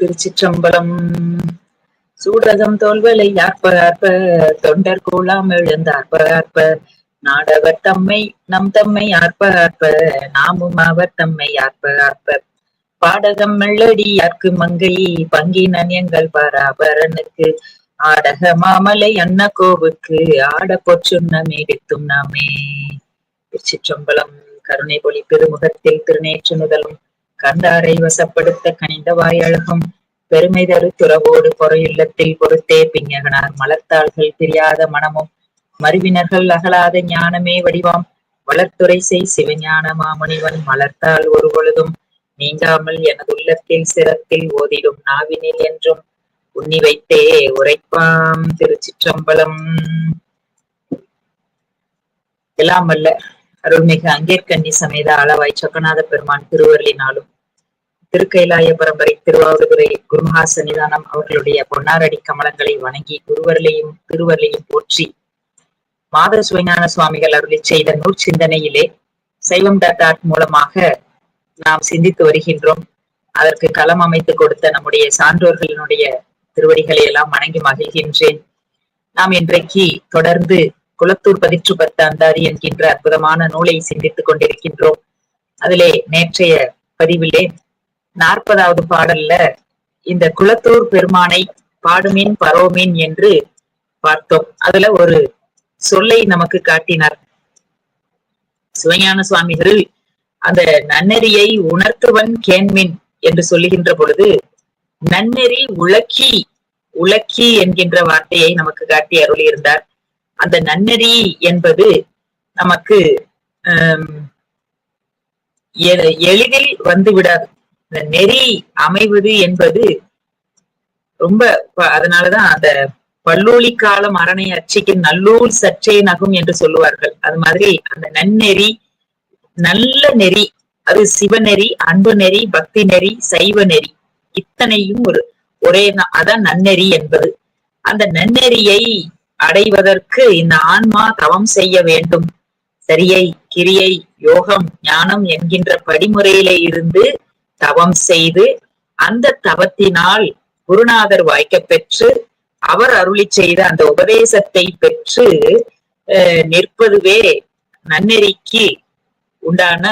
திருச்சிற்றம்பலம். சூடகம் தோல்வலை யார்ப்ப தொண்டர் கோலாம் எழுந்தார்ப்ப ஆர்ப்ப நாடவர் தம்மை நம் தம்மை ஆர்ப்ப நாமும் அவர் தம்மை ஆர்ப்ப பாடகம் மெல்லடி யார்க்கு மங்கை பங்கினன் எங்கள் பராபரனுக்கு. ஆடக மாமலை அன்ன கோவுக்கு ஆட பொற்றுண்ண மீடித்தும் நாமே. திருச்சிற்றம்பலம் கருணை பொலி பெருமுகத்தில் திருநேற்று முதலும். கண்டாரை வசப்படுத்த கனிந்த வாயழகும். பெருமை தரு துறவோடு பொறையுள்ளத்தில் பொறுத்தே பிஞகனார் மலர்த்தாள்கள் பிரியாத மனமும் மருவினர்கள் அகலாத ஞானமே வடிவாம். வளர்த்துறை செய் சிவஞான மாமுனிவன் மலர்த்தால் ஒரு பொழுதும் நீங்காமல் எனது உள்ளத்தில் சிரத்தில் ஓதிடும் நாவினில் என்றும். உன்னி வைத்தே உரைப்பாம் திருச்சிற்றம்பலம். எல்லாம் அல்ல அருள்மிகு அங்கேற்கண்ணி சமேத அளவாய் சொக்கநாத பெருமான் திருவருளினாலும் திருக்கைலாய பரம்பரை திருவாவூதுரை குருமகா சன்னிதானம் அவர்களுடைய பொன்னாரடி கமலங்களை வணங்கி குருவர்களையும் திருவர்களையும் போற்றி மாத சுவைஞான சுவாமிகள் அருளி செய்த நூற் சிந்தனையிலே சைவம் டாட் ஆர்ட் மூலமாக நாம் சிந்தித்து வருகின்றோம். அதற்கு களம் அமைத்து கொடுத்த நம்முடைய சான்றோர்களினுடைய திருவடிகளை எல்லாம் வணங்கி மகிழ்கின்றேன். நாம் இன்றைக்கு தொடர்ந்து குளத்தூர் பதிற்று பத்து அந்தாதி என்கின்ற அற்புதமான நூலை சிந்தித்துக் கொண்டிருக்கின்றோம். அதிலே நேற்றைய பதிவிலே நாற்பதாவது பாடல்ல இந்த குளத்தூர் பெருமானை பாடுமீன் பரோமீன் என்று பார்த்தோம். அதுல ஒரு சொல்லை நமக்கு காட்டினார். சிவஞான சுவாமிகள் அந்த நன்னெறியை உணர்த்துவன் கேன்மின் என்று சொல்லுகின்ற பொழுது நன்னெறி உலக்கி உலக்கி என்கின்ற வார்த்தையை நமக்கு காட்டி அருளியிருந்தார். அந்த நன்னெறி என்பது நமக்கு எளிதில் வந்து விடாது இந்த நெறி அமைவது என்பது ரொம்ப அதனாலதான் அந்த பல்லூலி காலம் அரணை அச்சிக்கு நல்லூல் சற்றே நகும் என்று சொல்லுவார்கள். அது மாதிரி அந்த நன்னெறி நல்ல நெறி அது சிவநெறி அன்பு நெறி பக்தி நெறி சைவ நெறி இத்தனையும் ஒரு ஒரே அதான் நன்னெறி என்பது. அந்த நன்னெறியை அடைவதற்கு இந்த ஆன்மா தவம் செய்ய வேண்டும். சரியை கிரியை யோகம் ஞானம் என்கின்ற படிமுறையில இருந்து தவம் செய்து அந்த தவத்தினால் குருநாதர் வாய்க்க பெற்று அவர் அருளி செய்த அந்த உபதேசத்தை பெற்று நிற்பதுவே நன்னெறிக்கு உண்டான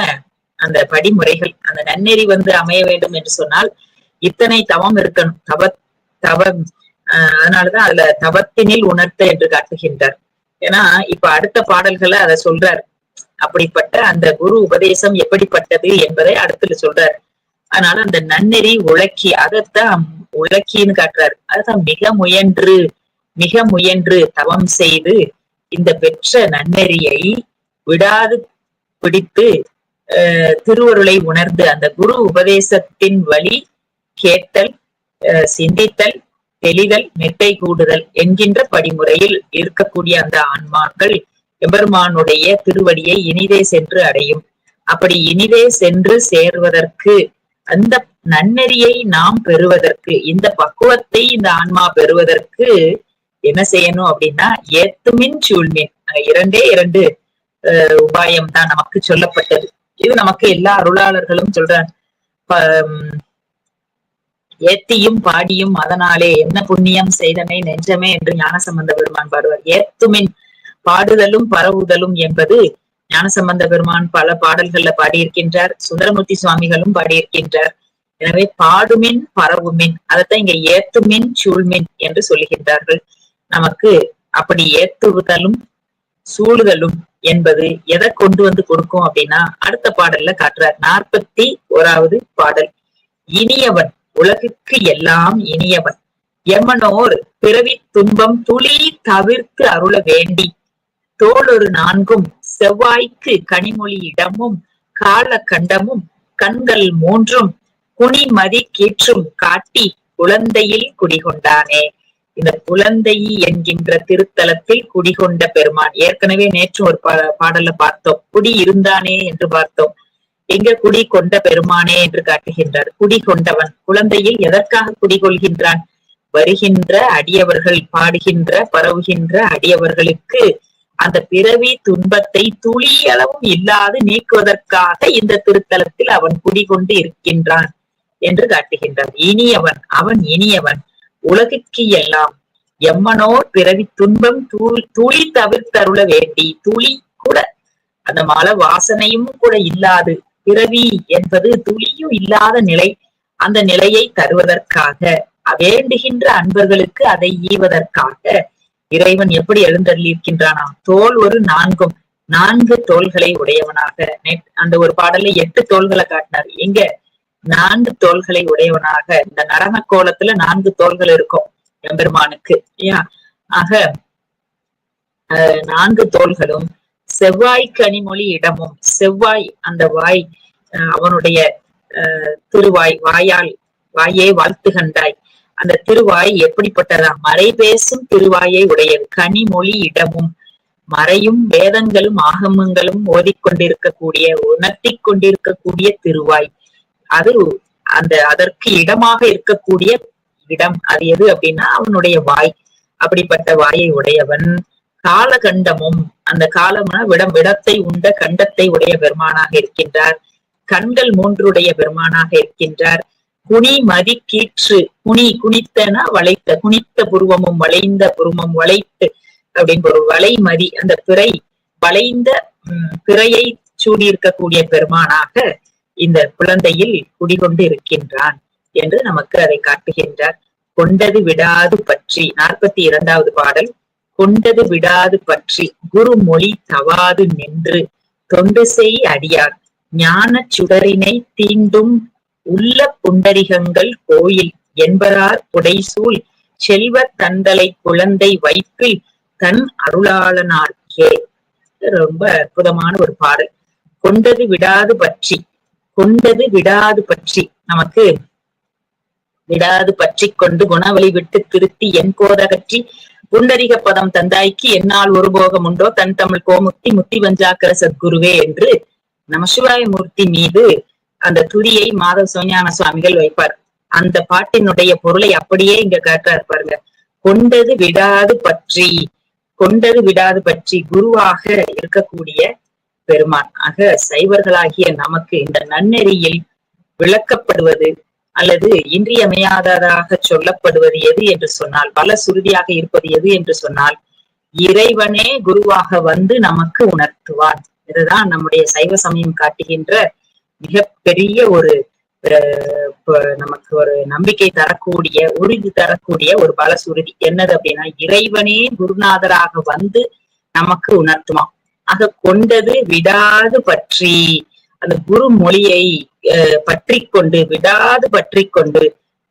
அந்த படிமுறைகள். அந்த நன்னெறி வந்து அமைய வேண்டும் என்று சொன்னால் இத்தனை தவம் இருக்கணும். தவ தவம் அதனாலதான் அதுல தவத்தினில் உணர்த்த என்று காட்டுகின்றார். ஏன்னா இப்ப அடுத்த பாடல்களை அதை சொல்றார். அப்படிப்பட்ட அந்த குரு உபதேசம் எப்படிப்பட்டது என்பதை அடுத்துல சொல்றார். அதனால அந்த நன்னெறி உழக்கி அதைத்தான் உழக்கின்னு காட்டுறாரு. அதுதான் மிக முயன்று மிக முயன்று தவம் செய்து இந்த பெற்ற நன்னெறியை விடாது பிடித்து திருவருளை உணர்ந்து அந்த குரு உபதேசத்தின் வழி கேட்டல் சிந்தித்தல் தெளிதல் மெத்தை கூடுதல் என்கின்ற படிமுறையில் இருக்கக்கூடிய அந்த ஆன்மாக்கள் எம்பெருமானுடைய திருவடியை இனிதே சென்று அடையும். அப்படி இனிதே சென்று சேர்வதற்கு அந்த நன்னெறியை நாம் பெறுவதற்கு இந்த பக்குவத்தை இந்த ஆன்மா பெறுவதற்கு என்ன செய்யணும் அப்படின்னா ஏத்துமின் சூழ்மின். இரண்டே இரண்டு உபாயம் தான் நமக்கு சொல்லப்பட்டது. இது நமக்கு எல்லா அருளாளர்களும் சொல்றாங்க. ஏத்தியும் பாடியும் அதனாலே என்ன புண்ணியம் செய்தனை நெஞ்சமே என்று ஞானசம்பந்த பெருமான் பாடுவார். ஏத்துமின் பாடுதலும் பரவுதலும் என்பது ஞானசம்பந்த பெருமான் பல பாடல்கள்ல பாடியிருக்கின்றார். சுந்தரமூர்த்தி சுவாமிகளும் பாடியிருக்கின்றார். எனவே பாடுமின் பரவுமின் அதைத்தான் இங்க ஏத்துமின் சூழ்மின் என்று சொல்லுகின்றார்கள் நமக்கு அப்படி ஏத்துவுதலும் சூழுதலும் என்பது எதை கொண்டு வந்து கொடுக்கும் அப்படின்னா அடுத்த பாடல்ல காட்டுறார். நாற்பத்தி ஓராவது பாடல் இனியவன் உலகுக்கு எல்லாம் இனியவன். எம்மனோர் பிறவி துன்பம் துளி தவிர்த்து அருள வேண்டி. தோளொரு நான்கும் செவ்வாய்க்கு கனிமொழி இடமும் கால கண்டமும் கண்கள் மூன்றும் குனிமதி கீற்றும் காட்டி குழந்தையில் குடிகொண்டானே. இந்த குழந்தை என்கின்ற திருத்தலத்தில் குடிகொண்ட பெருமான். ஏற்கனவே நேற்று ஒரு பாடல்ல பார்த்தோம். குடி இருந்தானே என்று பார்த்தோம். எங்க குடி கொண்ட பெருமானே என்று காட்டுகின்றார். குடி கொண்டவன் குழந்தையில் எதற்காக குடிகொள்கின்றான் வருகின்ற அடியவர்கள் பாடுகின்ற பரவுகின்ற அடியவர்களுக்கு அந்த பிறவி துன்பத்தை துளி அளவும் இல்லாது நீக்குவதற்காக இந்த திருத்தலத்தில் அவன் குடிகொண்டு இருக்கின்றான் என்று காட்டுகின்றான். இனியவன் அவன் இனியவன். உலகுக்கு எல்லாம் எம்மனோர் பிறவி துன்பம் தூள் துளி தவிர்த்தருள வேண்டி துளி கூட அந்த மல வாசனையும் கூட இல்லாது பிறவி என்பது துளியும் இல்லாத நிலை. அந்த நிலையை தருவதற்காக வேண்டுகின்ற அன்பர்களுக்கு அதை ஈவதற்காக இறைவன் எப்படி எழுந்தள்ளியிருக்கின்றானா தோல் ஒரு நான்கும் நான்கு தோள்களை உடையவனாக. நெட்- அந்த ஒரு பாடல்ல எட்டு தோள்களை காட்டினார். எங்க? நான்கு தோள்களை உடையவனாக. இந்த நடன கோலத்துல நான்கு தோள்கள் இருக்கும் எம்பெருமானுக்கு. ஆக நான்கு தோள்களும் செவ்வாய் கனிமொழி இடமும் செவ்வாய் அந்த வாய் அவனுடைய திருவாய் வாயால் வாயே வாழ்த்துகண்டாய் அந்த திருவாய் எப்படிப்பட்டதா? மறை பேசும் திருவாயை உடையது கனிமொழி இடமும் மறையும் வேதங்களும் ஆகமங்களும் ஓதிக்கொண்டிருக்கக்கூடிய உணர்த்தி கொண்டிருக்கக்கூடிய திருவாய். அது அந்த அதற்கு இடமாக இருக்கக்கூடிய இடம். அது எது அப்படின்னா அவனுடைய வாய். அப்படிப்பட்ட வாயை உடையவன். காலகண்டமும் அந்த காலம்னா விடம் விடத்தை உண்ட கண்டத்தை உடைய பெருமானாக இருக்கின்றார். கண்கள் மூன்றுடைய பெருமானாக இருக்கின்றார். குனி மதி கீற்று குனி குனித்தனா வளைத்த குனித்த புருவமும் வளைந்த புருவமும் வளைத்து அப்படின்னு ஒரு வளைமதி அந்த பிறை வளைந்த உம், பிறையை சூடியிருக்கக்கூடிய பெருமானாக இந்த குழந்தையில் குடிகொண்டு இருக்கின்றான் என்று நமக்கு அதை காட்டுகின்றார். கொண்டது விடாது பற்றி நாற்பத்தி இரண்டாவது பாடல் கொண்டது விடாது பற்றி குருமொழி தவாது நின்று தொண்டு செய் அடியார். ஞான சுடரினை தீண்டும் உள்ள புண்டரிகங்கள் கோயில் என்பரார் புடைசூழ் செல்வ தந்தலை குழந்தை வைப்பில் தன் அருளாளனார்க்கே ரொம்ப அற்புதமான ஒரு பாடல். கொண்டது விடாது பற்றி கொண்டது விடாது பற்றி நமக்கு விடாது பற்றி கொண்டு குணவழி விட்டு திருத்தி என் கோதகற்றி புண்டரிக பதம் தந்தாய்க்கு என்னால் ஒரு போகம் உண்டோ? தன் தமிழ் கோமுக்தி முத்தி வஞ்சாக்கர சத்குருவே என்று நமசிவாய மூர்த்தி மீது அந்த துதியை மாதவ சோஞான சுவாமிகள் வைப்பார். அந்த பாட்டினுடைய பொருளை அப்படியே இங்க காட்டுறாரு பாருங்க. கொண்டது விடாது பற்றி கொண்டது விடாது பற்றி குருவாக இருக்கக்கூடிய பெருமான். ஆக சைவர்களாகிய நமக்கு இந்த நன்னெறியில் விளக்கப்படுவது அல்லது இன்றியமையாததாக சொல்லப்படுவது எது என்று சொன்னால் பல சுருதியாக இருப்பது எது என்று சொன்னால் இறைவனே குருவாக வந்து நமக்கு உணர்த்துவான். இதுதான் நம்முடைய சைவ சமயம் காட்டுகின்ற மிகப்பெரிய ஒரு அஹ், நமக்கு ஒரு நம்பிக்கை தரக்கூடிய உறுதி தரக்கூடிய ஒரு பல சுருதி. என்னது அப்படின்னா இறைவனே குருநாதராக வந்து நமக்கு உணர்த்துவான். ஆக கொண்டது விடாது பற்றி அந்த குரு மொழியை பற்றி கொண்டு விடாது பற்றி கொண்டு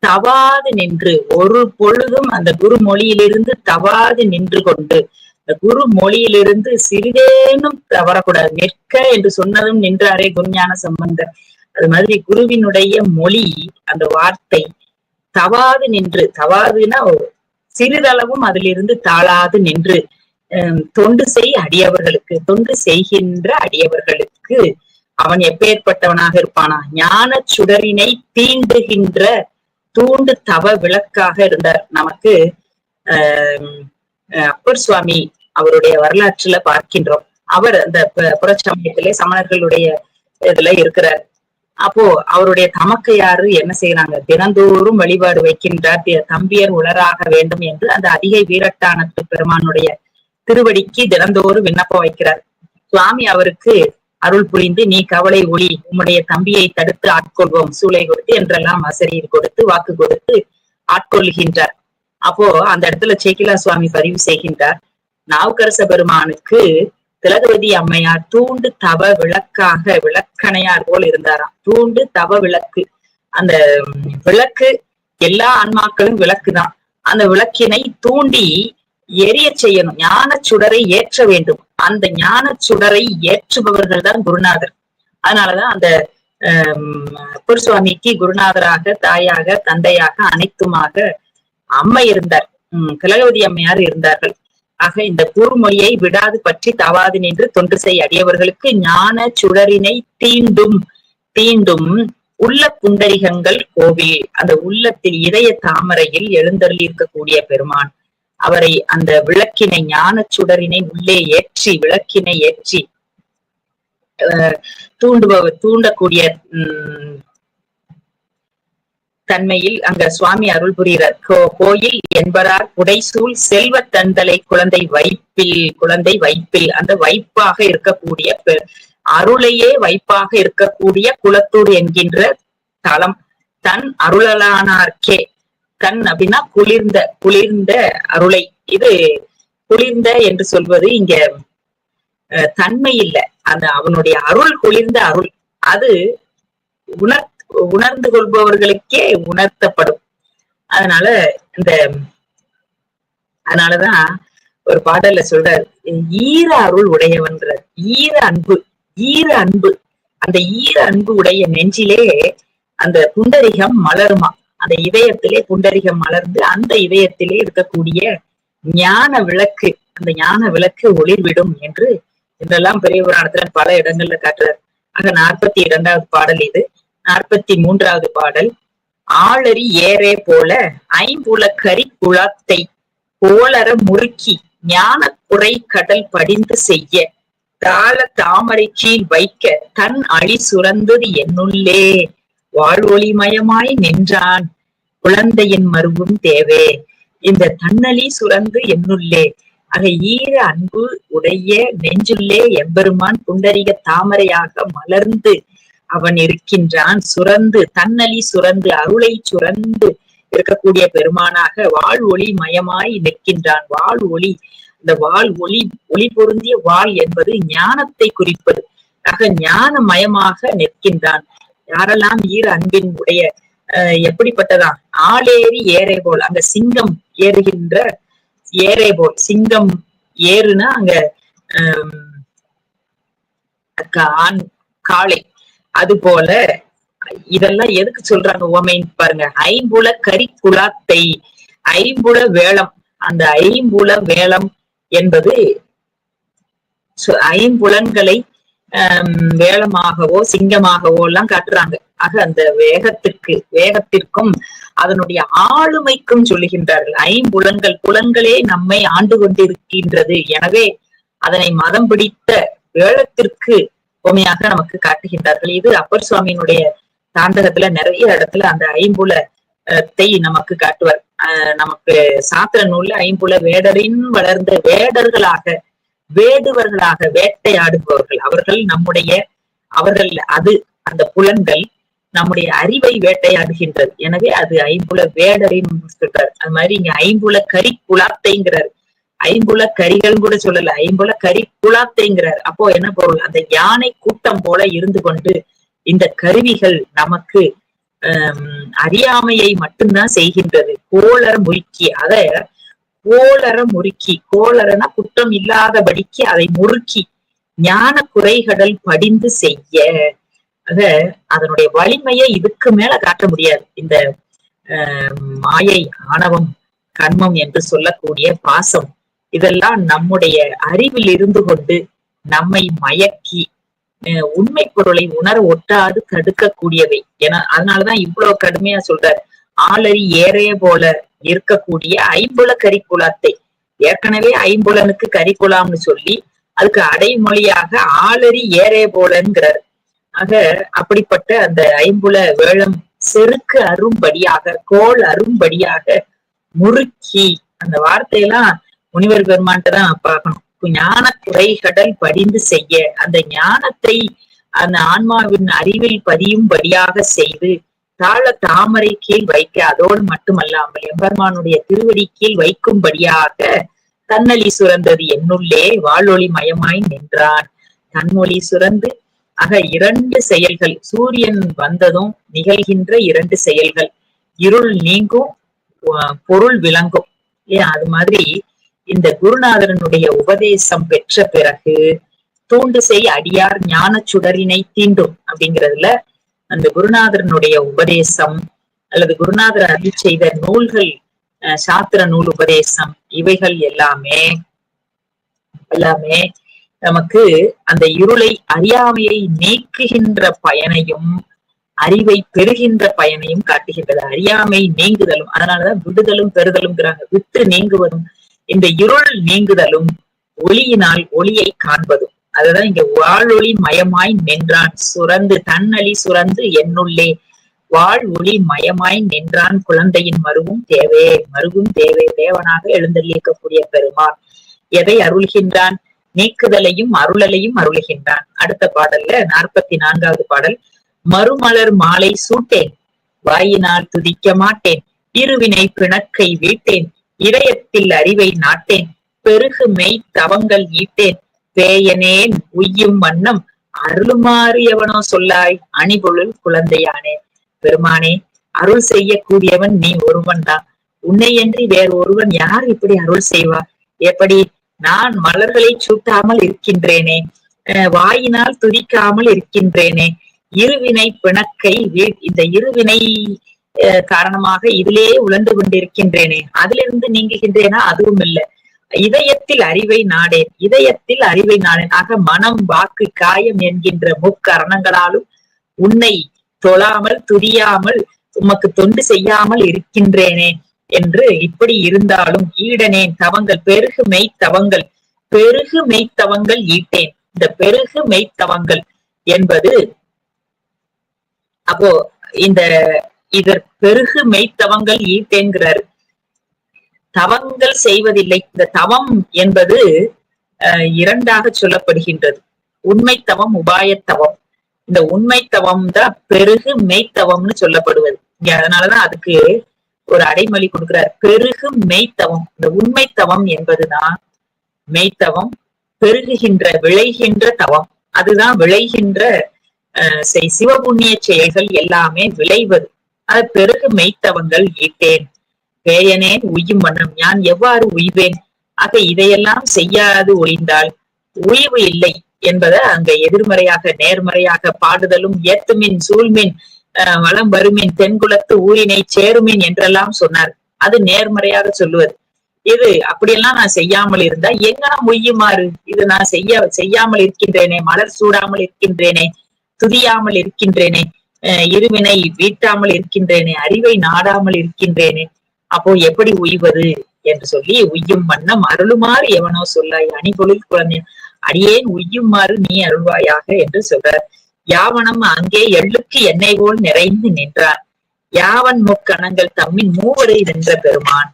தவாது நின்று ஒரு பொழுதும் அந்த குரு மொழியிலிருந்து தவாது நின்று கொண்டு குரு மொழியிலிருந்து சிறிதேனும் தவறக்கூடாது நிற்க என்று சொன்னதும் நின்றாரே குருஞான சம்பந்தர் அது மாதிரி குருவினுடைய மொழி அந்த வார்த்தை தவாது நின்று தவாதுன்னா சிறிதளவும் அதிலிருந்து தாழாது நின்று தொண்டு செய் அடியவர்களுக்கு தொண்டு செய்கின்ற அடியவர்களுக்கு அவன் எப்பேற்பட்டவனாக இருப்பானா? ஞான சுடரினை தீண்டுகின்ற தூண்டு தவ விளக்காக இருந்தார். நமக்கு அப்பர் சுவாமி அவருடைய வரலாற்றுல பார்க்கின்றோம். அவர் அந்த புறச்சமயத்திலே சமணர்களுடைய இதுல இருக்கிறார். அப்போ அவருடைய தமக்கையாரு என்ன செய்யறாங்க தினந்தோறும் வழிபாடு வைக்கின்றார். தம்பியர் உலராக வேண்டும் என்று அந்த அதிகை வீரட்டானத்து பெருமானுடைய திருவடிக்கு தினந்தோறும் விண்ணப்பம் வைக்கிறார். சுவாமி அவருக்கு அருள் புரிந்து நீ கவலை ஒளி உம்முடைய தம்பியை தடுத்து ஆட்கொள்வோம். சூளை கொடுத்து என்றெல்லாம் ஆசிரியர் கொடுத்து வாக்கு கொடுத்து ஆட்கொள்கின்றார். அப்போ அந்த இடத்துல சேக்கிலா சுவாமி பதிவு செய்கின்றார். நாவுக்கரச பெருமானுக்கு திலகவதி அம்மையார் தூண்டு தவ விளக்காக விளக்கணையார் போல் இருந்தாராம். தூண்டு தவ விளக்கு. அந்த விளக்கு எல்லா ஆன்மாக்களும் விளக்குதான். அந்த விளக்கினை தூண்டி எரிய செய்யணும். ஞான சுடரை ஏற்ற வேண்டும். அந்த ஞான சுடரை ஏற்றுபவர்கள் தான் குருநாதர். அதனாலதான் அந்த குருசுவாமிக்கு குருநாதராக தாயாக தந்தையாக அனைத்துமாக அம்மை இருந்தார். உம் திலகவதி அம்மையார் இருந்தார்கள். ஆக இந்த கூர்மொழியை விடாது பற்றி தவாது நின்று தொண்டு செய் அடியவர்களுக்கு ஞான சுடரினை தீண்டும். தீண்டும் உள்ள புண்டரிகங்கள் கோவில். அந்த உள்ளத்தில் இதய தாமரையில் எழுந்தருளி இருக்கக்கூடிய பெருமான். அவரை அந்த விளக்கினை ஞான சுடரினை உள்ளே ஏற்றி விளக்கினை ஏற்றி தூண்டுபவர் தூண்டக்கூடிய உம் தன்மையில் அங்க சுவாமி அருள் புரிகிறார். கோ- கோயில் என்பரார் புடைசூழ் செல்வ தந்தலை குழந்தை வைப்பில் குழந்தை வைப்பில். அந்த வைப்பாக இருக்கக்கூடிய அருளையே வைப்பாக இருக்கக்கூடிய குளத்தூர் என்கின்ற தலம் தன் அருளலானார்க்கே. கண் அப்படின்னா குளிர்ந்த குளிர்ந்த அருளை. இது குளிர்ந்த என்று சொல்வது இங்க தன்மை இல்லை. அந்த அவனுடைய அருள் குளிர்ந்த அருள். அது உணர் உணர்ந்து கொள்பவர்களுக்கே உணர்த்தப்படும். அதனால இந்த அதனாலதான் ஒரு பாடல்ல சொல்றார் ஈர அருள் உடையவன்றார். ஈர அன்பு ஈர அன்பு. அந்த ஈர அன்பு உடைய நெஞ்சிலே அந்த புண்டரிகம் மலருமா? அந்த இதயத்திலே புண்டரிகம் மலர்ந்து அந்த இதயத்திலே இருக்கக்கூடிய ஞான விளக்கு அந்த ஞான விளக்கு ஒளிர்விடும் என்று இதெல்லாம் பெரிய புராணத்துல பல இடங்கள்ல காட்டுறார். ஆக நாற்பத்தி இரண்டாவது பாடல் இது. நாற்பத்தி மூன்றாவது பாடல் ஆளறி ஏறே போல ஐம்புல கரி குளத்தை கோளர முறுக்கி ஞான குறை கடல் படிந்து செய்ய தாள தாமரை கீழ் வைக்க தன் அழி சுரந்தது என்னுள்ளே. வாழ்வொளிமயமாய் நின்றான். குழந்தையின் மருவும் தேவே. இந்த தன்னலி சுரந்து என்னுள்ளே. அக ஈர அன்பு உடைய நெஞ்சுள்ளே எம்பெருமான் புண்டரிக தாமரையாக மலர்ந்து அவன் இருக்கின்றான். சுரந்து தன்னலி சுரந்து அருளை சுரந்து இருக்கக்கூடிய பெருமானாக வாழ் ஒளி மயமாய் நிற்கின்றான். வாழ் ஒளி இந்த வாழ் ஒளி ஒளி பொருந்திய வாழ் என்பது ஞானத்தை குறிப்பது. ஆக ஞானமயமாக நிற்கின்றான். யாரெல்லாம் ஈர அன்பின் உடைய எப்படிப்பட்டதா? ஆளேறி ஏறே போல் அங்க சிங்கம் ஏறுகின்ற ஏறே போல். சிங்கம் ஏறுனா அங்க ஆண் காளை. அது போல இதெல்லாம் எதுக்கு சொல்றாங்க உமைன்னு பாருங்க. ஐம்புல கரி குலாத்தை ஐம்புல வேளம். அந்த ஐம்புல வேளம் என்பது சு- ஐம்புலன்களை வேளமாகவோ சிங்கமாகவோ எல்லாம் காட்டுறாங்க. ஆக அந்த வேகத்திற்கு வேகத்திற்கும் அதனுடைய ஆளுமைக்கும் சொல்லுகின்றார்கள். ஐம்புலங்கள் புலங்களே நம்மை ஆண்டு கொண்டிருக்கின்றது. எனவே அதனை மதம் பிடித்த வேளத்திற்கு உண்மையாக நமக்கு காட்டுகின்றார்கள். இது அப்பர் சுவாமியினுடைய தாண்டகத்துல நிறைய இடத்துல அந்த ஐம்புல தை நமக்கு காட்டுவார். நமக்கு சாத்திர நூல்ல ஐம்புல வேடரின் வளர்ந்த வேடர்களாக வேடுவர்களாக வேட்டையாடுபவர்கள். அவர்கள் நம்முடைய அவர்கள் அது அந்த புலன்கள் நம்முடைய அறிவை வேட்டையாடுகின்றது. எனவே அது ஐம்புல வேடரின்னு சொல்றாரு. அது மாதிரி இங்க ஐம்புல கரி குலாத்தைங்கிறார். ஐம்புல கரிகள் கூட சொல்லல. ஐம்புல கரி குலாத்தைங்கிறார். அப்போ என்ன பொருள்? அந்த யானை கூட்டம் போல இருந்து கொண்டு இந்த கருவிகள் நமக்கு அறியாமையை மட்டும்தான் செய்கின்றது. கோளர் முறுக்கி அத கோளர முறுக்கி கோளரனா குற்றம் இல்லாதபடிக்கு அதை முறுக்கி ஞான குறைகடல் படிந்து செய்ய. ஆக அதனுடைய வலிமையை இதுக்கு மேல காட்ட முடியாது. இந்த ஆஹ், மாயை ஆணவம் கர்மம் என்று சொல்லக்கூடிய பாசம் இதெல்லாம் நம்முடைய அறிவில் இருந்து கொண்டு நம்மை மயக்கி அஹ், உண்மை பொருளை உணர ஒட்டாது தடுக்கக்கூடியவை. ஏன்னா அதனாலதான் இவ்வளவு கடுமையா சொல்றார். ஆளறி ஏறைய போல இருக்கக்கூடிய ஐம்புல கரிக்குலாத்தை. ஏற்கனவே ஐம்புலனுக்கு கரிக்குலாம்னு சொல்லி அதுக்கு அடைமொழியாக ஆளறி ஏறே போலங்கிறார் ஆக அப்படிப்பட்ட அந்த ஐம்புல வேளம் செருக்கு அரும்படியாக கோல் அரும்படியாக முறுக்கி அந்த வார்த்தையெல்லாம் முனிவர் பெருமான்ட்டு தான் பார்க்கணும். ஞான குறைகடல் படிந்து செய்ய அந்த ஞானத்தை அந்த ஆன்மாவின் அறிவில் பதியும்படியாக செய்து தாழ தாமரை கீழ் வைக்க அதோடு மட்டுமல்லாமல் எம்பெருமானுடைய திருவடி கீழ் வைக்கும்படியாக தன்னலி சுரந்தது என்னுள்ளே வாழொளி மயமாய் நின்றான். தன்மொழி சுரந்து ஆக இரண்டு செயல்கள் சூரியன் வந்ததும் நிகழ்கின்ற இரண்டு செயல்கள். இருள் நீங்கும் பொருள் விளங்கும். ஏன்? அது மாதிரி இந்த குருநாதரனுடைய உபதேசம் பெற்ற பிறகு தூண்டு செய் அடியார் ஞான சுடரினை தீண்டும் அப்படிங்கிறதுல அந்த குருநாதரனுடைய உபதேசம் அல்லது குருநாதர் அருள் செய்த நூல்கள் அஹ் சாத்திர நூல் உபதேசம் இவைகள் எல்லாமே எல்லாமே நமக்கு அந்த இருளை அறியாமையை நீக்குகின்ற பயனையும் அறிவை பெறுகின்ற பயனையும் காட்டுகின்றது. அறியாமை நீங்குதலும் அதனாலதான் விடுதலும் பெறுதலும்ங்கிறாங்க. விட்டு நீங்குவதும் இந்த இருள் நீங்குதலும் ஒளியினால் ஒளியை காண்பதும். அதுதான் இங்க வாழொளி மயமாய் நின்றான். சுரந்து தன்னலி சுரந்து என்னுள்ளே. வாழ் ஒளி மயமாய் நின்றான். குழந்தையின் மருவும் தேவே மருவும் தேவே தேவனாக எழுந்தள்ளியிருக்கக்கூடிய பெருமான். எதை அருள்கின்றான்? நீக்குதலையும் அருளலையும் அருளுகின்றான். அடுத்த பாடல்ல நாற்பத்தி நான்காவது பாடல் மறுமலர் மாலை சூட்டேன் வாயினால் துதிக்க மாட்டேன் இருவினை பிணக்கை வீட்டேன் இதயத்தில் அறிவை நாட்டேன் பெருகு மெய் தவங்கள் ஈட்டேன் பேயனேன் உய்யும் வண்ணம் அருளுமாறு எவனோ சொல்லாய் அணிபொருள் குழந்தையானே. பெருமானே அருள் செய்யக்கூடியவன் நீ ஒருவன் தான் உன்னையன்றி வேறு ஒருவன் யார் இப்படி அருள் செய்வா? எப்படி நான் மலர்களை சூட்டாமல் இருக்கின்றேனே அஹ் வாயினால் துதிக்காமல் இருக்கின்றேனே. இருவினை பிணக்கை இந்த இருவினை காரணமாக இதிலே உழந்து கொண்டிருக்கின்றேனே. அதிலிருந்து நீங்குகின்றேனா? அதுவும் இல்லை. இதயத்தில் அறிவை நாடேன் இதயத்தில் அறிவை நாடேன். ஆக மனம் வாக்கு காயம் என்கின்ற முக்கரணங்களாலும் உன்னை தொழாமல் துதியாமல் உமக்கு தொண்டு செய்யாமல் இருக்கின்றேனே என்று இப்படி இருந்தாலும் ஈடனேன். தவங்கள் பெருகு மெய்த்தவங்கள் பெருகு மெய்த்தவங்கள் ஈட்டேன். இந்த பெருகு மெய்த்தவங்கள் என்பது அப்போ இந்த இதற் பெருகு மெய்த்தவங்கள் ஈட்டேங்கிறார் தவங்கள் செய்வதில்லை. இந்த தவம் என்பது இரண்டாக சொல்லப்படுகின்றது. உண்மை தவம் உபாயத்தவம். இந்த உண்மை தவம் தான் பெருகு மெய்த்தவம்னு சொல்லப்படுவது. இங்க அதனாலதான் அதுக்கு ஒரு அடைமொழி கொடுக்கிறார். பெருகு மெய்த்தவம். இந்த உண்மை தவம் என்பதுதான் மெய்த்தவம் பெருகுகின்ற விளைகின்ற தவம். அதுதான் விளைகின்ற அஹ், செய்- சிவபுண்ணிய செயல்கள் எல்லாமே விளைவது. அது பெருகு மெய்த்தவங்கள் ஈட்டேன் பேயனேன் உய்யும் வண்ணம். நான் எவ்வாறு உய்வேன்? ஆக இதையெல்லாம் செய்யாது ஒழிந்தால் உய்வு இல்லை என்பதை அங்க எதிர்மறையாக நேர்மறையாக பாடுதலும் ஏத்துமின் சூழ்மின் வளம் வருமின் தென்குலத்து ஊரினை சேருமின் என்றெல்லாம் சொன்னார். அது நேர்மறையாக சொல்லுவது. இது அப்படியெல்லாம் நான் செய்யாமல் இருந்தா எங்கன உய்யுமாறு? இது நான் செய்ய செய்யாமல் இருக்கின்றேனே மலர் சூடாமல் இருக்கின்றேனே துதியாமல் இருக்கின்றேனே அஹ், இருவினை வீட்டாமல் இருக்கின்றேனே அறிவை நாடாமல் இருக்கின்றேனே அப்போ எப்படி உய்வது என்று சொல்லி உய்யும் வண்ணம் அருளுமாறு எவனோ சொல்லாய் அணிபொழில் குழந்தை அடியேன் உய்யுமாறு நீ அருள்வாயாக என்று சொல்றார். யாவனம் அங்கே எள்ளுக்கு எண்ணெய் போல் நிறைந்து நின்றான். யாவன் முக்கணங்கள் தம்மின் மூவரை நின்ற பெருமான்.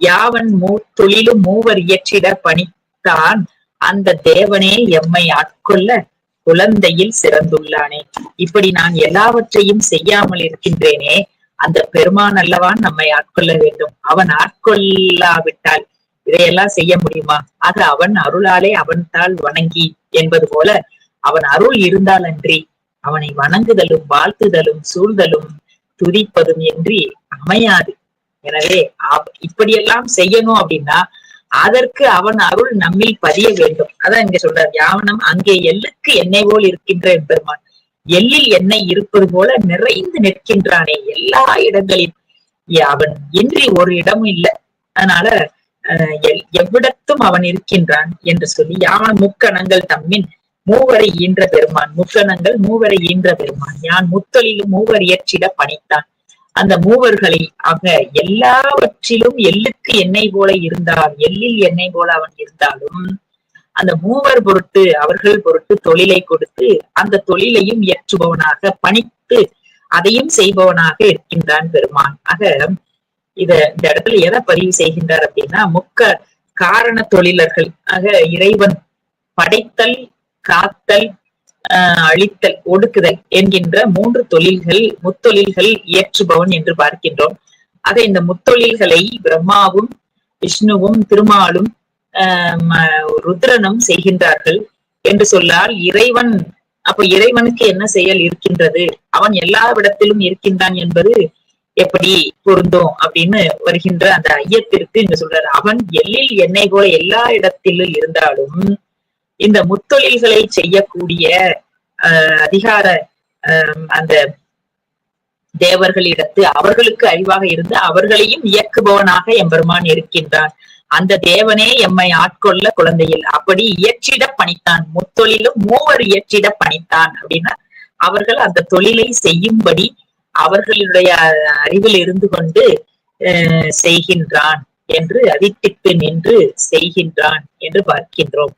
யாவன் மூ தொழிலும் மூவர் இயற்றிட பணித்தான். அந்த தேவனே எம்மை ஆட்கொள்ள குழந்தையில் சிறந்துள்ளானே. இப்படி நான் எல்லாவற்றையும் செய்யாமல் இருக்கின்றேனே. அந்த பெருமான் அல்லவா நம்மை ஆட்கொள்ள வேண்டும். அவன் ஆட்கொள்ளாவிட்டால் இதையெல்லாம் செய்ய முடியுமா? ஆக அவன் அருளாலே அவன் தாள் வணங்கி என்பது போல அவன் அருள் இருந்தால் அன்றி அவனை வணங்குதலும் வாழ்த்துதலும் சூழ்தலும் துதிப்பதும் என்று அமையாது. எனவே இப்படியெல்லாம் செய்யணும் அப்படின்னா அதற்கு அவன் அருள் நம்மில் பதிய வேண்டும். அதான் இங்க சொல்றார் யாவனம் அங்கே எல்லுக்கு என்னை போல் இருக்கின்ற பெருமான். எள்ளில் எண்ணெய் இருப்பது போல நிறைந்து நிற்கின்றானே எல்லா இடங்களிலும். அவன் இன்றி ஒரு இடமும் இல்லை. அதனால எவ்விடத்தும் அவன் இருக்கின்றான் என்று சொல்லி யாவன முக்கணங்கள் தம்மின் மூவரை ஈன்ற பெருமான் முக்கணங்கள் மூவரை ஈன்ற பெருமான். யான் முத்தொழிலும் மூவர் இயற்றிட பணித்தான். அந்த மூவர்களை ஆக எல்லாவற்றிலும் எள்ளுக்கு எண்ணெய் போல இருந்தால் எள்ளில் எண்ணெய் போல அவன் இருந்தாலும் அந்த மூவர் பொருட்டு அவர்கள் பொருட்டு தொழிலை கொடுத்து அந்த தொழிலையும் இயற்றுபவனாக பணித்து அதையும் செய்பவனாக இருக்கின்றான் பெருமான். ஆக இத இந்த இடத்துல எதை பதிவு செய்கின்றார் அப்படின்னா முக்க காரண தொழிலர்கள் ஆக இறைவன் படைத்தல் காத்தல் ஆஹ் அழித்தல் ஒடுக்குதல் என்கின்ற மூன்று தொழில்கள் முத்தொழில்கள் இயற்றுபவன் என்று பார்க்கின்றோம். ஆக இந்த முத்தொழில்களை பிரம்மாவும் விஷ்ணுவும் திருமாலும் ருத்ரனும் செய்கின்றார்கள் என்று சொல்லால் இறைவன் அப்ப இறைவனுக்கு என்ன செயல் இருக்கின்றது? அவன் எல்லா இடத்திலும் இருக்கின்றான் என்பது எப்படி பொருந்தும் அப்படின்னு வருகின்ற அந்த ஐயத்திற்கு இங்க சொல்றாரு. அவன் எல்லில் என்னை போல எல்லா இடத்திலும் இருந்தாலும் இந்த முத்தொழில்களை செய்யக்கூடிய அஹ் அதிகார ஆஹ் அந்த தேவர்களிடத்து அவர்களுக்கு அறிவாக இருந்து அவர்களையும் இயக்குபவனாக எம்பெருமான் இருக்கின்றான். அந்த தேவனே எம்மை ஆட்கொள்ள குழந்தையில். அப்படி இயற்றிட பணித்தான். முத்தொழிலும் மூவர் இயற்றிட பணித்தான் அப்படின்னா அவர்கள் அந்த தொழிலை செய்யும்படி அவர்களுடைய அறிவில் இருந்து கொண்டு அஹ், செய்கின்றான் என்று அதித்திட்டு நின்று செய்கின்றான் என்று பார்க்கின்றோம்.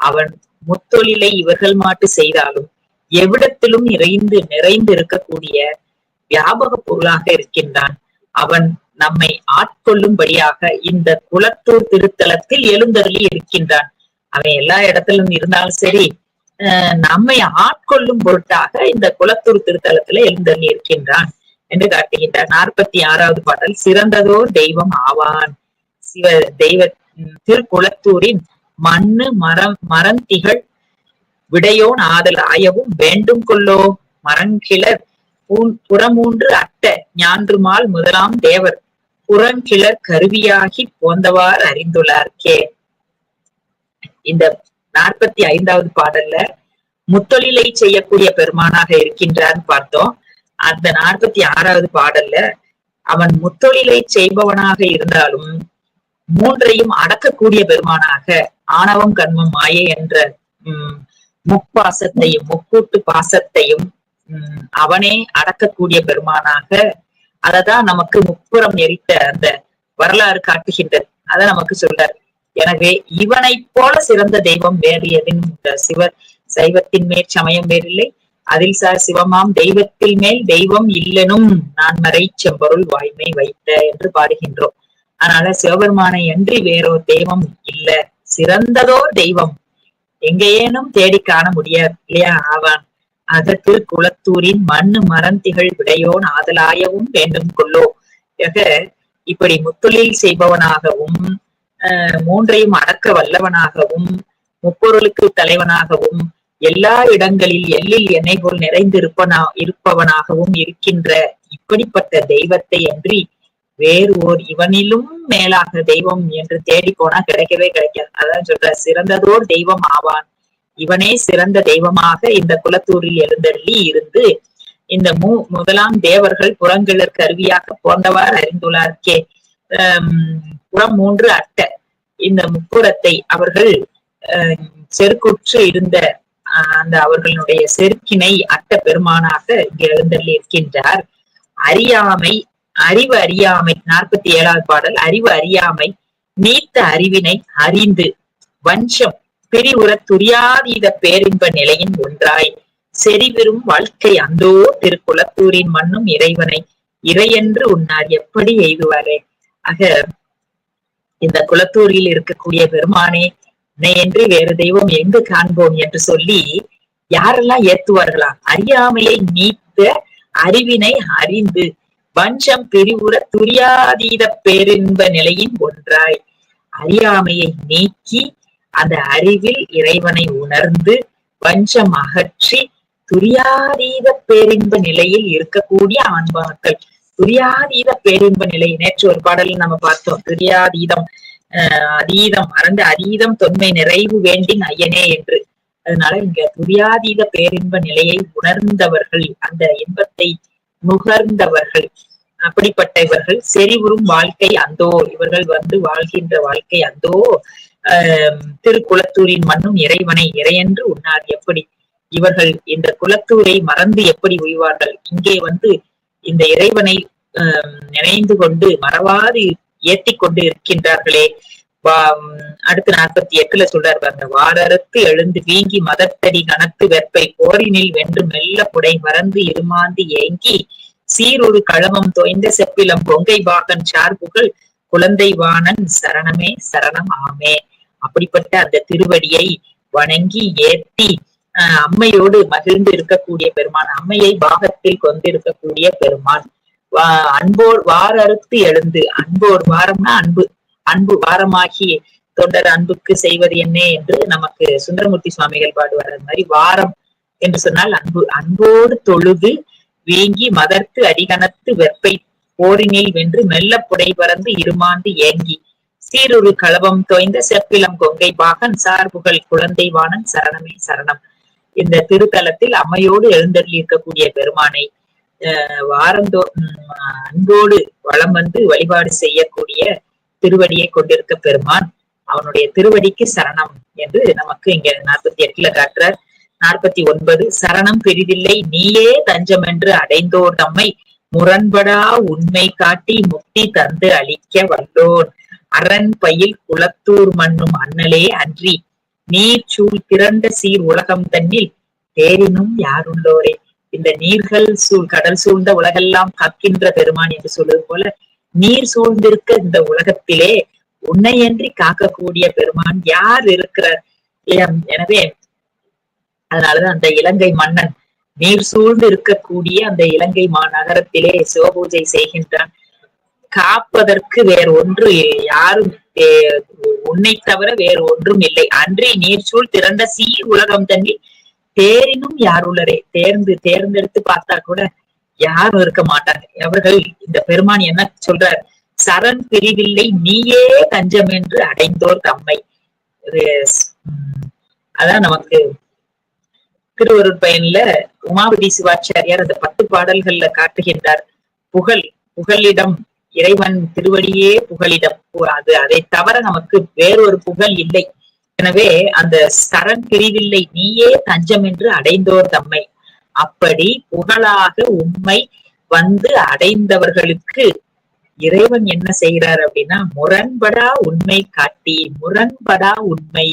அவன் முத்தொழிலை இவர்கள் மாட்டு செய்தாலும் எவ்விடத்திலும் நிறைந்து நிறைந்து இருக்கக்கூடிய வியாபக பொருளாக இருக்கின்றான். அவன் நம்மை ஆட்கொள்ளும்படியாக இந்த குளத்தூர் திருத்தலத்தில் எழுந்தருளி இருக்கின்றான். அவன் எல்லா இடத்திலும் இருந்தாலும் சரி நம்மை ஆட்கொள்ளும் பொருட்டாக இந்த குளத்தூர் திருத்தலத்துல எழுந்தருளி இருக்கின்றான் என்று காட்டுகின்றார். நாற்பத்தி ஆறாவது பாடல் சிறந்ததோர் தெய்வம் ஆவான். சிவ தெய்வ திருக்குளத்தூரின் மண்ணு மரம் மரந்திகள் விடையோன் ஆதல் ஆயவும் வேண்டும் கொள்ளோ. மரங்கிளர் புறமூன்று அட்ட ஞான்றுமால் முதலாம் தேவர் புறங்கிளர் கருவியாகி போந்தவார் அறிந்துள்ளார்க்கே இந்த நாற்பத்தி ஐந்தாவது பாடல்ல முத்தொழிலை செய்யக்கூடிய பெருமானாக இருக்கின்றான்னு பார்த்தோம். அந்த நாற்பத்தி ஆறாவது பாடல்ல அவன் முத்தொழிலை செய்பவனாக இருந்தாலும் மூன்றையும் அடக்கக்கூடிய பெருமானாக ஆணவம் கண்மம் மாயை என்ற உம் முப்பாசத்தையும் முக்கூட்டு பாசத்தையும் அவனே அடக்கக்கூடிய பெருமானாக அததான் நமக்கு முப்புறம் எரித்த அந்த வரலாறு காட்டுகின்றது. அதை நமக்கு சொல்றார். எனவே இவனைப் போல சிறந்த தெய்வம் வேறு எதுவும் சிவர் சைவத்தின் மேல் சமயம் வேறில்லை. அதில் சார் சிவமாம் தெய்வத்தில் மேல் தெய்வம் இல்லனும் நான் மறை செம்பொருள் வாய்மை வைத்த என்று பாடுகின்றோம். அதனால சிவபெருமானை அன்றி வேறோ தெய்வம் இல்ல. சிறந்ததோ தெய்வம். எங்கேயேனும் தேடி காண முடியாது இல்லையா? ஆவான். அகத்து குளத்தூரின் மண்ணு மரந்திகள் விடையோன் ஆதலாயவும் வேண்டும் கொள்ளோ. ஆக இப்படி முத்தொழில் செய்பவனாகவும் ஆஹ் மூன்றையும் அடக்க வல்லவனாகவும் முப்பொருளுக்கு தலைவனாகவும் எல்லா இடங்களில் எல்லில் எண்ணெய் போல் நிறைந்திருப்பனா இருப்பவனாகவும் இருக்கின்ற இப்படிப்பட்ட தெய்வத்தை அன்றி வேறு ஓர் இவனிலும் மேலாக தெய்வம் என்று தேடி போனா கிடைக்கவே கிடைக்காது. அதான் சொல்ற சிறந்ததோர் தெய்வம் ஆவான். இவனே சிறந்த தெய்வமாக இந்த குலத்தூரில் எழுந்தள்ளி இருந்து இந்த மு முதலாம் தேவர்கள் புறங்கிழர் கருவியாக போன்றவார் அறிந்துள்ளார்க்கே. புறம் மூன்று அட்ட. இந்த முப்புறத்தை அவர்கள் ஆஹ், செருக்குற்று இருந்த அந்த அவர்களுடைய செருக்கினை அட்ட பெருமானாக இங்கு எழுந்தள்ளி இருக்கின்றார். அறியாமை அறிவு அறியாமை நாற்பத்தி ஏழாவது பாடல் அறிவு அறியாமை நீத்த அறிவினை அறிந்து வஞ்சம் பிரிவுற துரியாதீத பேரின்ப நிலையின் ஒன்றாய். செறிவிரும் வாழ்க்கை அந்தோ திருக்குளத்தூரின் மண்ணும் இறைவனை. இறையென்று உன்னார் எப்படி எய்துவாரே? ஆக இந்த குலத்தூரில் இருக்கக்கூடிய பெருமானே என்று வேறு தெய்வம் எங்கு காண்போம் என்று சொல்லி யாரெல்லாம் ஏத்துவார்களாம் அறியாமையை நீத்த அறிவினை அறிந்து வஞ்சம் பிரிவுற துரியாதீத பேரின்ப நிலையின் ஒன்றாய். அறியாமையை நீக்கி அந்த அறிவில் இறைவனை உணர்ந்து வஞ்சம் அகற்றி துரியாதீத பேரின்ப நிலையில் இருக்கக்கூடிய ஆன்மாக்கள் துரியாதீத பேரின்ப நிலை. நேற்று ஒரு பாடலில் நம்ம பார்த்தோம். துரியாதீதம் ஆஹ் அதீதம் மறந்து அதீதம் தொன்மை நிறைவு வேண்டின் ஐயனே என்று. அதனால இங்க துரியாதீத பேரின்ப நிலையை உணர்ந்தவர்கள் அந்த இன்பத்தை நுகர்ந்தவர்கள் அப்படிப்பட்ட இவர்கள் செறிவுறும் வாழ்க்கை அந்தோ. இவர்கள் வந்து வாழ்கின்ற வாழ்க்கை அந்தோ. திருக்குளத்தூரின் மண்ணும் இறைவனை இறையென்று உண்ணார். எப்படி இவர்கள் இந்த குலத்தூரை மறந்து எப்படி உய்வார்கள்? இங்கே வந்து இந்த இறைவனை நினைந்து கொண்டு மறவாது ஏத்தி கொண்டு இருக்கின்றார்களே. அடுத்து நாற்பத்தி எட்டுல சொல்றார் பாருங்க. வாரறுத்து எழுந்து வீங்கி மதத்தடி கனத்து வெப்பை போரினில் வென்று மெல்ல புடை மறந்து இருமாந்து ஏங்கி சீரொரு களமம் தோய்ந்த செப்பிலம் பொங்கை பாகன் சார்புகள் குழந்தை வாணன் சரணமே சரணம் ஆமே. அப்படிப்பட்ட அந்த திருவடியை வணங்கி ஏத்தி அஹ் அம்மையோடு மகிழ்ந்து இருக்கக்கூடிய பெருமான் அம்மையை பாகத்தில் கொண்டிருக்கக்கூடிய பெருமான். அன்போர் வாரறுத்து எழுந்து அன்போர் வாரம்னா அன்பு அன்பு வாரமாகி தொண்டர் அன்புக்கு செய்வது என்ன என்று நமக்கு சுந்தரமூர்த்தி சுவாமிகள் பாடுவார். அது மாதிரி வாரம் என்று சொன்னால் அன்பு அன்போடு தொழுது வீங்கி மதர்த்து அடிகணத்து வெப்பை போரினில் வென்று மெல்ல புடை பறந்து இருமாந்து ஏங்கி சீருரு களவம் தோய்ந்த செப்பிலம் கொங்கை பாகன் சார்புகள் குழந்தை வாணன் சரணமே சரணம். இந்த திருத்தலத்தில் அம்மையோடு எழுந்தருளி இருக்கக்கூடிய பெருமானை வாரந்தோ அன்போடு வளம் வந்து வழிபாடு செய்யக்கூடிய திருவடியை கொண்டிருக்க பெருமான் அவனுடைய திருவடிக்கு சரணம் என்று நமக்கு இங்க நாற்பத்தி எட்டுல காட்டுறார். நாற்பத்தி ஒன்பது சரணம் பெரிதில்லை நீயே தஞ்சம் என்று அடைந்தோர் தம்மை முரண்படா உண்மை காட்டி முக்தி தந்து அளிக்க வல்லோன் அரண் பயில் குளத்தூர் மண்ணும் அண்ணலே அன்றி நீர் சூழ் திரண்ட சீர் உலகம் தன்னில் தேரினும் யாருள்ளோரே? இந்த நீர்கள் சூழ் கடல் சூழ்ந்த உலகெல்லாம் காக்கின்ற பெருமான் என்று சொல்வது போல நீர் சூழ்ந்திருக்க இந்த உலகத்திலே உன்னையன்றி காக்கக்கூடிய பெருமான் யார் இருக்கிறார்? எனவே அதனாலதான் அந்த இலங்கை மன்னன் நீர் சூழ்ந்து இருக்கக்கூடிய அந்த இலங்கை மாநகரத்திலே சிவபூஜை செய்கின்றான். காப்பதற்கு வேறு ஒன்று யாரும் உன்னை தவிர வேறு ஒன்றும் இல்லை. அன்றி நீர் சூழ் திரண்ட சீர் உலகம் தண்ணி தேரினும் யாருள்ளரே தேர்ந்து தேர்ந்தெடுத்து பார்த்தா கூட யாரும் இருக்க மாட்டாங்க அவர்கள் இந்த பெருமான் என்ன சொல்றார்? சரண் பிரிவில்லை நீயே தஞ்சம் என்று அடைந்தோர் தம்மை. அதான் நமக்கு திருவருட் பயன்ல உமாபதி சிவாச்சாரியார் அந்த பத்து பாடல்கள்ல காட்டுகின்றார். புகழ் புகழிடம் இறைவன் திருவடியே புகழிடம் கூறாது அதை தவிர நமக்கு வேறொரு புகழ் இல்லை. எனவே அந்த சரண் பிரிவில்லை. நீயே தஞ்சம் என்று அடைந்தோர் தம்மை. அப்படி புகழாக உண்மை வந்து அடைந்தவர்களுக்கு இறைவன் என்ன செய்கிறார் அப்படின்னா முரண்படா உண்மை காட்டி முரண்படா உண்மை.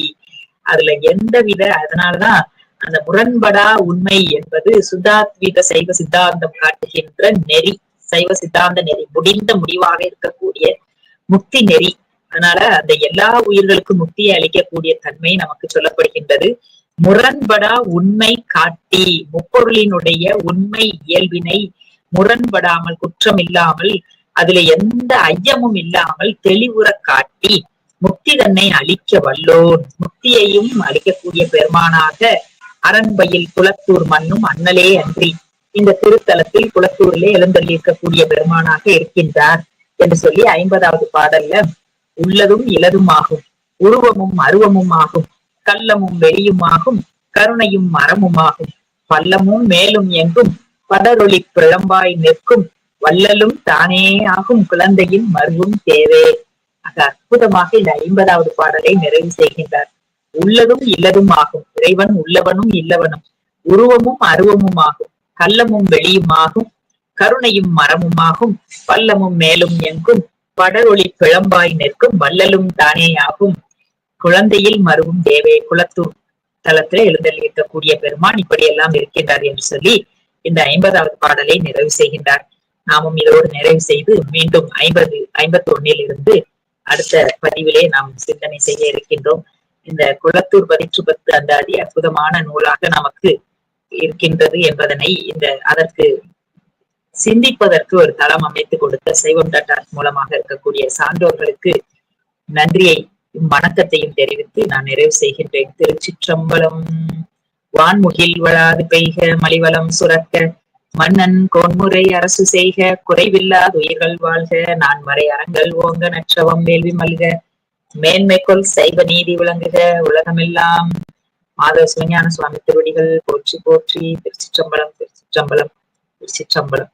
அதுல எந்த வித அதனாலதான் அந்த முரண்படா உண்மை என்பது சுதாத்வீத சைவ சித்தாந்தம் காட்டுகின்ற நெறி. சைவ சித்தாந்த நெறி முடிந்த முடிவாக இருக்கக்கூடிய முக்தி நெறி. அதனால அந்த எல்லா உயிர்களுக்கும் முக்தியை அளிக்கக்கூடிய தன்மை நமக்கு சொல்லப்படுகின்றது. முரண்படா உண்மை காட்டி முப்பொருளினுடைய உண்மை இயல்பினை முரண்படாமல் குற்றம் இல்லாமல் அதுல எந்த ஐயமும் இல்லாமல் தெளிவுற காட்டி முக்தி தன்னை அளிக்க வல்லோன். முக்தியையும் அளிக்கக்கூடிய பெருமானாக அரண்பையில் குளத்தூர் மண்ணும் அண்ணலே அன்றி. இந்த திருத்தலத்தில் குளத்தூரிலே எழுந்தள்ளியிருக்கக்கூடிய பெருமானாக இருக்கின்றார் என்று சொல்லி ஐம்பதாவது பாடல்ல உள்ளதும் இலதும் ஆகும் உருவமும் அருவமும் ஆகும் கள்ளமும் வெளியுமாகும் கருணையும் மரமுமாகும் பள்ளமும் மேலும் எங்கும் படரொளி பிழம்பாய் நிற்கும் வள்ளலும் தானே ஆகும் குழந்தையின் மருவும் தேவே. ஆக அற்புதமாக இந்த ஐம்பதாவது பாடலை நிறைவு செய்கின்றார். உள்ளதும் இல்லதும் ஆகும் இறைவன் உள்ளவனும் இல்லவனும் உருவமும் அருவமும் ஆகும் கள்ளமும் வெளியுமாகும் கருணையும் மரமுமாகும் பல்லமும் மேலும் எங்கும் படரொளி பிழம்பாய் நிற்கும் வள்ளலும் தானே ஆகும். குழந்தையில் மருவும் தேவே குளத்தூர் தலத்துல எழுந்தள்ளியிருக்கக்கூடிய பெருமான் இப்படியெல்லாம் இருக்கின்றார் என்று சொல்லி இந்த ஐம்பதாவது பாடலை நிறைவு செய்கின்றார். நாமும் இதோடு நிறைவு செய்து மீண்டும் ஐம்பது ஐம்பத்தி ஒன்னில் இருந்து அடுத்த பதிவிலே நாம் சிந்தனை செய்ய இருக்கின்றோம். இந்த குளத்தூர் பதிற்று பத்து அந்த அதி அற்புதமான நூலாக நமக்கு இருக்கின்றது என்பதனை இந்த அதற்கு சிந்திப்பதற்கு ஒரு தளம் அமைத்து கொடுத்த சைவம் டாட் மூலமாக இருக்கக்கூடிய சான்றோர்களுக்கு நன்றியை வணக்கத்தையும் தெரிவித்து நான் நிறைவு செய்கின்றேன். திருச்சிற்றம்பலம் வான்முகில் வளாது பெய்க மலிவளம் சுரக்க மன்னன் கோன்முறை அரசு செய்க குறைவில்லாத உயிர்கள் வாழ்க நான் மறை அறங்கள் ஓங்க நற்றவம் வேள்வி மல்க மேன்மைக்குள் சைவ நீதி விளங்குக உலகமெல்லாம் மாதவ சிவஞான சுவாமி திருவடிகள் போற்றி போற்றி திருச்சிற்றம்பலம் திருச்சிற்றம்பலம் திருச்சிற்றம்பலம்.